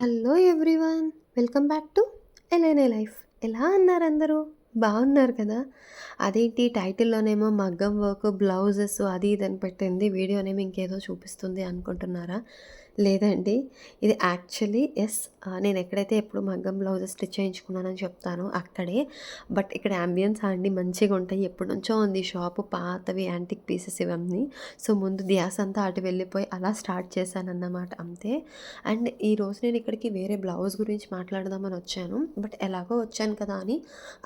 Hello everyone welcome back to LNA life. ఎలా అన్నారు అందరూ? బాగున్నారు కదా? అదేంటి టైటిల్లోనేమో మగ్గం వర్క్ బ్లౌజెస్ అది ఇది అని పెట్టింది వీడియోనేమో ఇంకేదో చూపిస్తుంది అనుకుంటున్నారా? లేదండి. ఇది యాక్చువల్లీ ఎస్ నేను ఎక్కడైతే ఎప్పుడు మగ్గం బ్లౌజెస్ స్టిచ్ చేయించుకున్నానని చెప్తాను అక్కడే. బట్ ఇక్కడ అంబియన్స్ అండి మంచిగా ఉంటాయి. ఎప్పటి నుంచో ఉంది షాపు పాతవి యాంటిక్ పీసెస్ ఇవన్నీ. సో ముందు ధ్యాస అంతా అటు వెళ్ళిపోయి అలా స్టార్ట్ చేశాను అన్నమాట అంతే. అండ్ ఈరోజు నేను ఇక్కడికి వేరే బ్లౌజ్ గురించి మాట్లాడదామని వచ్చాను. బట్ ఎలాగో వచ్చాను కదా అని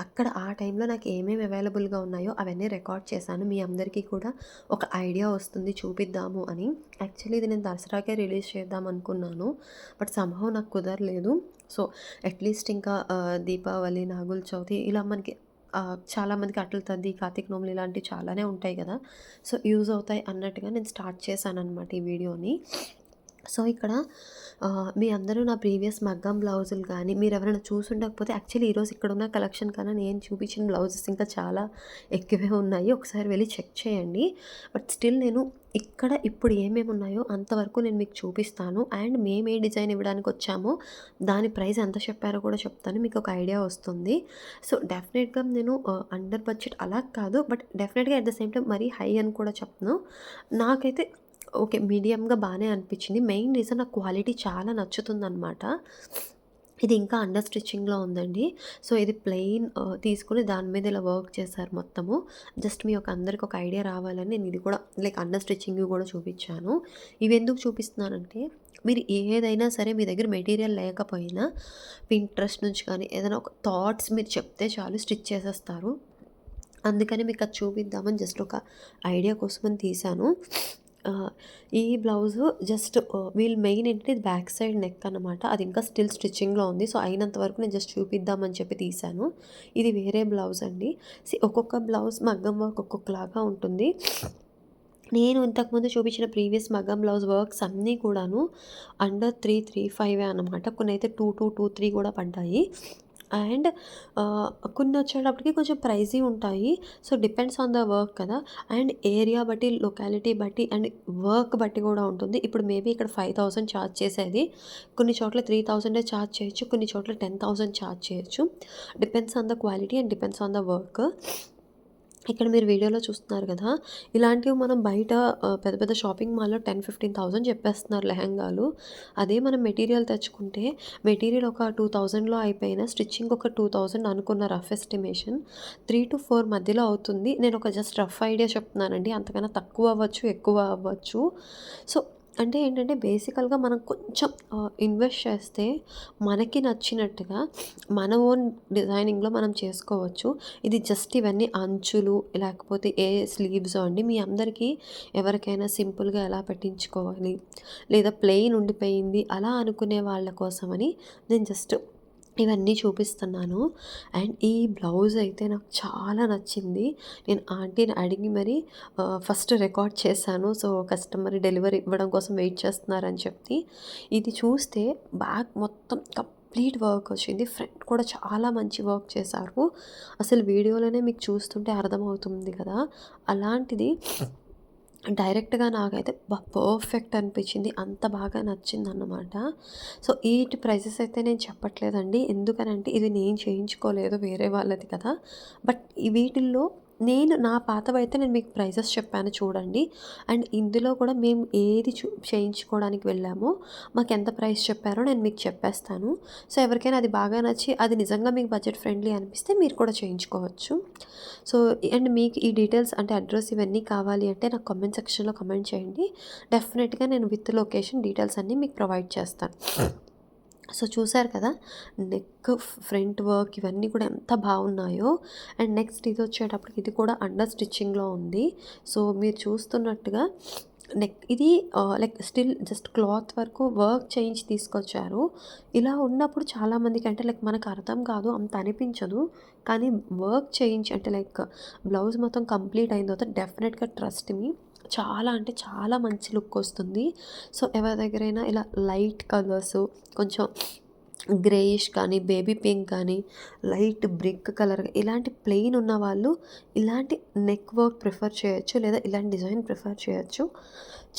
అక్కడ ఆ టైంలో నాకు ఏమేమి అవైలబుల్గా ఉన్నాయో అవన్నీ రికార్డ్ చేశాను. మీ అందరికీ కూడా ఒక ఐడియా వస్తుంది చూపిద్దాము అని. యాక్చువల్లీ ఇది నేను దసరాకే రిలీజ్ చేద్దాం అనుకున్నాను బట్ సంభవం నాకు కుదరలేదు. సో అట్లీస్ట్ ఇంకా దీపావళి నాగుల చవితి ఇలా మనకి చాలామందికి అట్ల తద్ది కార్తీక నోములు ఇలాంటివి చాలానే ఉంటాయి కదా. సో యూజ్ అవుతాయి అన్నట్టుగా నేను స్టార్ట్ చేశాను అనమాట ఈ వీడియోని. సో ఇక్కడ మీ అందరూ నా ప్రీవియస్ మగ్గం బ్లౌజులు కానీ మీరు ఎవరైనా చూసుండకపోతే యాక్చువల్లీ ఈరోజు ఇక్కడ ఉన్న కలెక్షన్ కన్నా నేను చూపించిన బ్లౌజెస్ ఇంకా చాలా ఎక్కువే ఉన్నాయి. ఒకసారి వెళ్ళి చెక్ చేయండి. బట్ స్టిల్ నేను ఇక్కడ ఇప్పుడు ఏమేమి ఉన్నాయో అంతవరకు నేను మీకు చూపిస్తాను. అండ్ మేము ఏ డిజైన్ ఇవ్వడానికి వచ్చామో దాని ప్రైస్ ఎంత చెప్పారో కూడా చెప్తాను. మీకు ఒక ఐడియా వస్తుంది. సో డెఫినెట్గా నేను అండర్ బడ్జెట్ అలా కాదు. బట్ డెఫినెట్గా అట్ ద సేమ్ టైం మరీ హై అని కూడా చెప్తాను నాకైతే ఓకే మీడియంగా బాగానే అనిపించింది. మెయిన్ రీజన్ నాకు క్వాలిటీ చాలా నచ్చుతుందనమాట ఇది ఇంకా అండర్ స్టిచ్చింగ్లో ఉందండి. సో ఇది ప్లెయిన్ తీసుకుని దాని మీద ఇలా వర్క్ చేశారు మొత్తము. జస్ట్ మీ యొక్క అందరికి ఒక ఐడియా రావాలని నేను ఇది కూడా లైక్ అండర్ స్టిచ్చింగ్ కూడా చూపించాను. ఇవి ఎందుకు చూపిస్తున్నానంటే మీరు ఏదైనా సరే మీ దగ్గర మెటీరియల్ లేకపోయినా ఇంట్రెస్ట్ నుంచి కానీ ఏదైనా ఒక థాట్స్ మీరు చెప్తే చాలు స్టిచ్ చేసేస్తారు. అందుకని మీకు అది చూపిద్దామని జస్ట్ ఒక ఐడియా కోసమని తీశాను. ఈ బ్లౌజు జస్ట్ వీళ్ళు మెయిన్ ఏంటంటే ఇది బ్యాక్ సైడ్ నెక్ అనమాట అది ఇంకా స్టిల్ స్టిచ్చింగ్లో ఉంది. సో అయినంత వరకు నేను జస్ట్ చూపిద్దామని చెప్పి తీశాను. ఇది వేరే బ్లౌజ్ అండి. ఒక్కొక్క బ్లౌజ్ మగ్గం వర్క్ ఒక్కొక్కలాగా ఉంటుంది. నేను ఇంతకుముందు చూపించిన ప్రీవియస్ మగ్గం బ్లౌజ్ వర్క్స్ అన్నీ కూడాను అండర్ త్రీ త్రీ ఫైవ్ అనమాట కొన్ని అయితే టూ టూ టూ త్రీ కూడా పడ్డాయి. అండ్ కొన్ని వచ్చేటప్పటికి కొంచెం ప్రైజీ ఉంటాయి. So depends on the work కదా. అండ్ ఏరియా బట్టి లొకాలిటీ బట్టి అండ్ వర్క్ బట్టి కూడా ఉంటుంది. ఇప్పుడు మేబీ ఇక్కడ ఫైవ్ థౌసండ్ ఛార్జ్ చేసేది. కొన్ని చోట్ల త్రీ థౌసండే ఛార్జ్ చేయొచ్చు. కొన్ని చోట్ల టెన్ థౌసండ్ ఛార్జ్ చేయొచ్చు. Depends on the quality and depends on the work. ఇక్కడ మీరు వీడియోలో చూస్తున్నారు కదా ఇలాంటివి మనం బయట పెద్ద పెద్ద షాపింగ్ మాల్లో టెన్ ఫిఫ్టీన్ థౌసండ్ చెప్పేస్తున్నారు లెహంగాలు. అదే మనం మెటీరియల్ తెచ్చుకుంటే మెటీరియల్ ఒక టూ థౌజండ్లో అయిపోయిన స్టిచ్చింగ్ ఒక టూ థౌజండ్ అనుకున్న rough estimation three to four మధ్యలో అవుతుంది. నేను ఒక జస్ట్ రఫ్ ఐడియా చెప్తున్నానండి అంతకన్నా తక్కువ అవ్వచ్చు ఎక్కువ అవ్వచ్చు. సో అంటే ఏంటంటే బేసికల్గా మనం కొంచెం ఇన్వెస్ట్ చేస్తే మనకి నచ్చినట్టుగా మన ఓన్ డిజైనింగ్లో మనం చేసుకోవచ్చు. ఇది జస్ట్ ఇవన్నీ అంచులు లేకపోతే ఏ స్లీవ్స్ అండి మీ అందరికీ ఎవరికైనా సింపుల్గా ఎలా పెట్టించుకోవాలి లేదా ప్లెయిన్ ఉండిపోయింది అలా అనుకునే వాళ్ళ కోసమని నేను జస్ట్ ఇవన్నీ చూపిస్తున్నాను. అండ్ ఈ బ్లౌజ్ అయితే నాకు చాలా నచ్చింది. నేను ఆంటీని అడిగి మరి ఫస్ట్ రికార్డ్ చేశాను. సో కస్టమర్ డెలివరీ ఇవ్వడం కోసం వెయిట్ చేస్తున్నారని చెప్పి. ఇది చూస్తే బ్యాక్ మొత్తం కంప్లీట్ వర్క్ వచ్చింది. ఫ్రంట్ కూడా చాలా మంచి వర్క్ చేశారు. అసలు వీడియోలోనే మీకు చూస్తుంటే అర్థమవుతుంది కదా. అలాంటిది డైరెక్ట్గా నాకైతే పర్ఫెక్ట్ అనిపించింది. అంత బాగా నచ్చింది అన్నమాట సో ఈ ప్రైజెస్ అయితే నేను చెప్పట్లేదండి. ఎందుకనంటే ఇది నేను చేయించుకోలేదు వేరే వాళ్ళది కదా. బట్ వీటిల్లో నేను నా పాతవైతే నేను మీకు ప్రైజెస్ చెప్పాను చూడండి. అండ్ ఇందులో కూడా మేము ఏది చూ చేయించుకోవడానికి వెళ్ళామో మాకు ఎంత ప్రైస్ చెప్పారో నేను మీకు చెప్పేస్తాను. సో ఎవరికైనా అది బాగా నచ్చి అది నిజంగా మీకు బడ్జెట్ ఫ్రెండ్లీ అనిపిస్తే మీరు కూడా చేయించుకోవచ్చు. సో అండ్ మీకు ఈ డీటెయిల్స్ అంటే అడ్రస్ ఇవన్నీ కావాలి అంటే నాకు కామెంట్ సెక్షన్లో కమెంట్ చేయండి. డెఫినెట్గా నేను విత్ లొకేషన్ డీటెయిల్స్ అన్నీ మీకు ప్రొవైడ్ చేస్తాను. సో చూసారు కదా నెక్ ఫ్రంట్ వర్క్ ఇవన్నీ కూడా ఎంత బాగున్నాయో. అండ్ నెక్స్ట్ ఇది వచ్చేటప్పటికి ఇది కూడా అండర్ స్టిచ్చింగ్లో ఉంది. సో మీరు చూస్తున్నట్టుగా నెక్ ఇది లైక్ స్టిల్ జస్ట్ క్లాత్ వరకు వర్క్ చేయించి తీసుకొచ్చారు. ఇలా ఉన్నప్పుడు చాలామందికి అంటే లైక్ మనకు అర్థం కాదు అంత అనిపించదు. కానీ వర్క్ చేయించి అంటే లైక్ బ్లౌజ్ మొత్తం కంప్లీట్ అయిన తర్వాత డెఫినెట్గా ట్రస్ట్ మీ. చాలా అంటే చాలా మంచి లుక్ వస్తుంది. సో ఎవరి దగ్గరైనా ఇలా లైట్ కలర్స్ కొంచెం గ్రేయిష్ కానీ బేబీ పింక్ కానీ లైట్ బ్రిక్ కలర్ ఇలాంటి ప్లెయిన్ ఉన్న వాళ్ళు ఇలాంటి నెక్ వర్క్ ప్రిఫర్ చేయొచ్చు లేదా ఇలాంటి డిజైన్ ప్రిఫర్ చేయొచ్చు.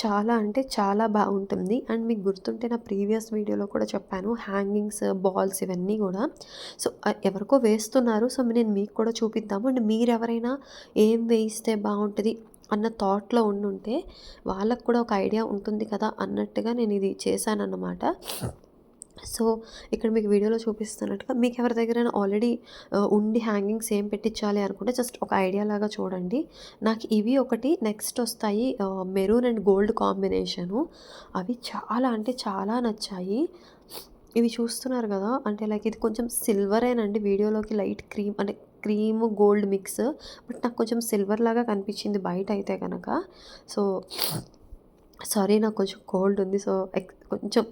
చాలా అంటే చాలా బాగుంటుంది. అండ్ మీకు గుర్తుంటే నా ప్రీవియస్ వీడియోలో కూడా చెప్పాను హ్యాంగింగ్స్ బాల్స్ ఇవన్నీ కూడా. సో ఎవరికో వేస్తున్నారు. సో నేను మీకు కూడా చూపిద్దాము. అండ్ మీరు ఎవరైనా ఏం వేయిస్తే బాగుంటుంది అన్న థాట్లో ఉండుంటే వాళ్ళకు కూడా ఒక ఐడియా ఉంటుంది కదా అన్నట్టుగా నేను ఇది చేశానన్నమాట. సో ఇక్కడ మీకు వీడియోలో చూపిస్తున్నట్టుగా మీకు ఎవరి దగ్గరైనా ఆల్రెడీ ఉండి హ్యాంగింగ్స్ ఏం పెట్టించాలి అనుకుంటే జస్ట్ ఒక ఐడియా లాగా చూడండి. నాకు ఇవి ఒకటి నెక్స్ట్ వస్తాయి మెరూన్ అండ్ గోల్డ్ కాంబినేషను అవి చాలా అంటే చాలా నచ్చాయి. ఇవి చూస్తున్నారు కదా అంటే లైక్ ఇది కొంచెం సిల్వరేనండి వీడియోలోకి లైట్ క్రీమ్ అంటే క్రీమ్ గోల్డ్ మిక్స్. బట్ నాకు కొంచెం సిల్వర్ లాగా కనిపించింది బయట అయితే కనుక సో సారీ నాకు కొంచెం కోల్డ్ ఉంది. సో కొంచెం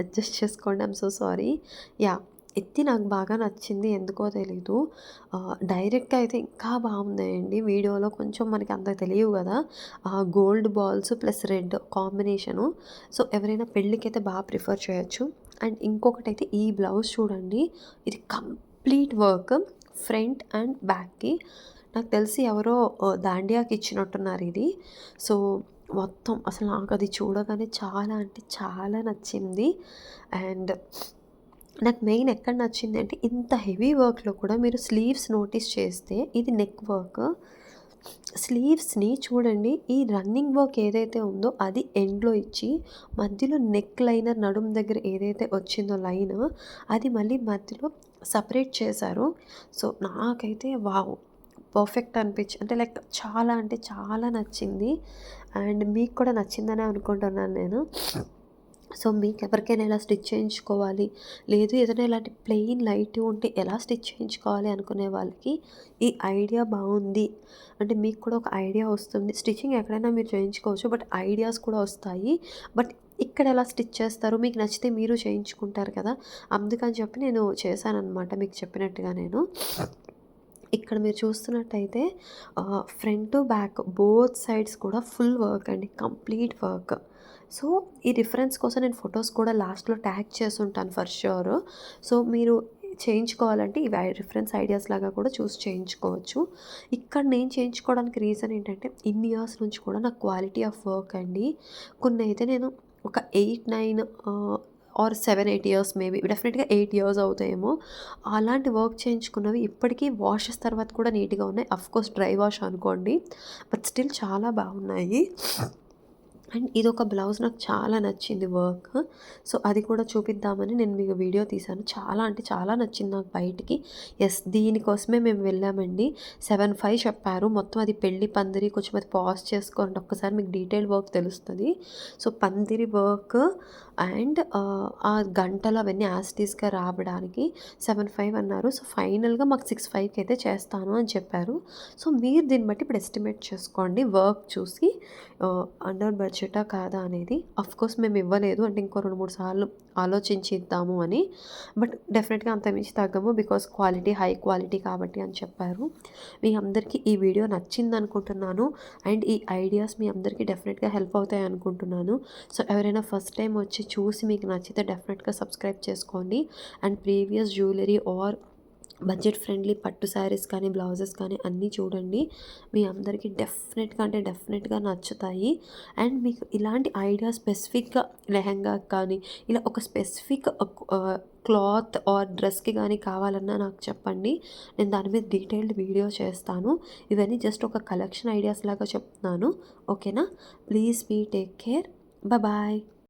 అడ్జస్ట్ చేసుకోండి. I'm so sorry. యా ఎత్తి నాకు బాగా నచ్చింది. ఎందుకో తెలీదు. డైరెక్ట్గా అయితే ఇంకా బాగున్నాయండి. వీడియోలో కొంచెం మనకి అంత తెలియవు కదా. Gold balls plus red combination. So ఎవరైనా పెళ్ళికి అయితే బాగా ప్రిఫర్ చేయొచ్చు. అండ్ ఇంకొకటి అయితే ఈ బ్లౌజ్ చూడండి. ఇది కంప్లీట్ వర్క్. ఫ్రంట్ అండ్ బ్యాక్కి. నాకు తెలిసి ఎవరో దాండియాకి ఇచ్చినట్టున్నారు ఇది. సో మొత్తం అసలు నాకు అది చూడగానే చాలా అంటే చాలా నచ్చింది. అండ్ నాకు మెయిన్ ఎక్కడ నచ్చింది అంటే ఇంత హెవీ వర్క్లో కూడా మీరు స్లీవ్స్ నోటీస్ చేస్తే ఇది నెక్ వర్క్. స్లీవ్స్ని చూడండి ఈ రన్నింగ్ వర్క్ ఏదైతే ఉందో అది ఎండ్లో ఇచ్చి మధ్యలో నెక్ లైనర్ నడుం దగ్గర ఏదైతే వచ్చిందో లైన్ అది మళ్ళీ మధ్యలో సపరేట్ చేశారు. సో నాకైతే వావ్! పర్ఫెక్ట్ అనిపించి అంటే లైక్ చాలా అంటే చాలా నచ్చింది. అండ్ మీకు కూడా నచ్చిందనే అనుకుంటున్నాను నేను. సో మీకు ఎవరికైనా ఎలా స్టిచ్ చేయించుకోవాలి? లేదు ఏదైనా ఇలాంటి ప్లెయిన్ లైట్ ఉంటే ఎలా స్టిచ్ చేయించుకోవాలి అనుకునే వాళ్ళకి ఈ ఐడియా బాగుంది. అంటే మీకు కూడా ఒక ఐడియా వస్తుంది. స్టిచ్చింగ్ ఎక్కడైనా మీరు చేయించుకోవచ్చు. బట్ ఐడియాస్ కూడా వస్తాయి. బట్ ఇక్కడ ఎలా స్టిచ్ చేస్తారు? మీకు నచ్చితే మీరు చేయించుకుంటారు కదా? అందుకని చెప్పి నేను చేశానన్నమాట మీకు చెప్పినట్టుగా నేను. ఇక్కడ మీరు చూస్తున్నట్టయితే ఫ్రంట్ బ్యాక్ బోత్ సైడ్స్ కూడా ఫుల్ వర్క్ అండి. కంప్లీట్ వర్క్ సో ఈ రిఫరెన్స్ కోసం నేను ఫొటోస్ కూడా లాస్ట్లో ట్యాగ్ చేసి ఉంటాను ఫర్ ష్యూర్ సో మీరు చేయించుకోవాలంటే ఇవి రిఫరెన్స్ ఐడియాస్ లాగా కూడా చూసి చేయించుకోవచ్చు. ఇక్కడ నేను చేయించుకోవడానికి రీజన్ ఏంటంటే ఇన్ని ఇయర్స్ నుంచి కూడా నా క్వాలిటీ ఆఫ్ వర్క్ అండి. కొన్ని అయితే నేను ఒక eight nine or seven eight years maybe డెఫినెట్గా ఎయిట్ ఇయర్స్ అవుతాయేమో. అలాంటి వర్క్ చేయించుకున్నవి ఇప్పటికీ వాషెస్ తర్వాత కూడా నీట్గా ఉన్నాయి. అఫ్కోర్స్ డ్రై వాష్ అనుకోండి బట్ స్టిల్ చాలా బాగున్నాయి. అండ్ ఇది ఒక బ్లౌజ్ నాకు చాలా నచ్చింది వర్క్. సో అది కూడా చూపిద్దామని నేను మీకు వీడియో తీశాను. చాలా అంటే చాలా నచ్చింది నాకు బయటికి. ఎస్ దీనికోసమే మేము వెళ్ళామండి. సెవెన్ ఫైవ్ చెప్పారు. మొత్తం అది పెళ్ళి పందిరి కొంచెం అది పాజ్ చేసుకోండి. ఒక్కసారి మీకు డీటెయిల్ వర్క్ తెలుస్తుంది. సో పందిరి వర్క్ అండ్ ఆ గంటలు అవన్నీ యాస్టీస్గా రావడానికి సెవెన్ ఫైవ్ అన్నారు. సో ఫైనల్గా మాకు సిక్స్ ఫైవ్కి అయితే చేస్తాను అని చెప్పారు. సో మీరు దీన్ని బట్టి ఇప్పుడు ఎస్టిమేట్ చేసుకోండి. వర్క్ చూసి అండర్ బడ్జెట్ కాదా అనేది కోర్స్ మేము ఇవ్వలేదు. అంటే ఇంకో రెండు మూడు సార్లు ఆలోచించి ఇద్దాము అని. బట్ డెఫినెట్గా అంత మించి తగ్గము బికాస్ క్వాలిటీ హై క్వాలిటీ కాబట్టి అని చెప్పారు. మీ అందరికీ ఈ వీడియో నచ్చింది అనుకుంటున్నాను. అండ్ ఈ ఐడియాస్ మీ అందరికీ డెఫినెట్గా హెల్ప్ అవుతాయి అనుకుంటున్నాను. సో ఎవరైనా ఫస్ట్ టైం వచ్చి చూసి మీకు నచ్చితే డెఫినెట్గా సబ్స్క్రైబ్ చేసుకోండి. And previous jewellery or budget friendly pattu saris కానీ బ్లౌజెస్ కానీ అన్నీ చూడండి. మీ అందరికీ డెఫినెట్గా అంటే డెఫినెట్గా నచ్చుతాయి. అండ్ మీకు ఇలాంటి ఐడియా స్పెసిఫిక్గా లెహంగా కానీ ఇలా ఒక స్పెసిఫిక్ క్లాత్ ఆర్ డ్రెస్కి కానీ కావాలన్నా నాకు చెప్పండి. నేను దాని మీద డీటెయిల్డ్ వీడియో చేస్తాను. ఇవన్నీ జస్ట్ ఒక కలెక్షన్ ఐడియాస్ లాగా చెప్తున్నాను. ఓకేనా? Please be take care. Bye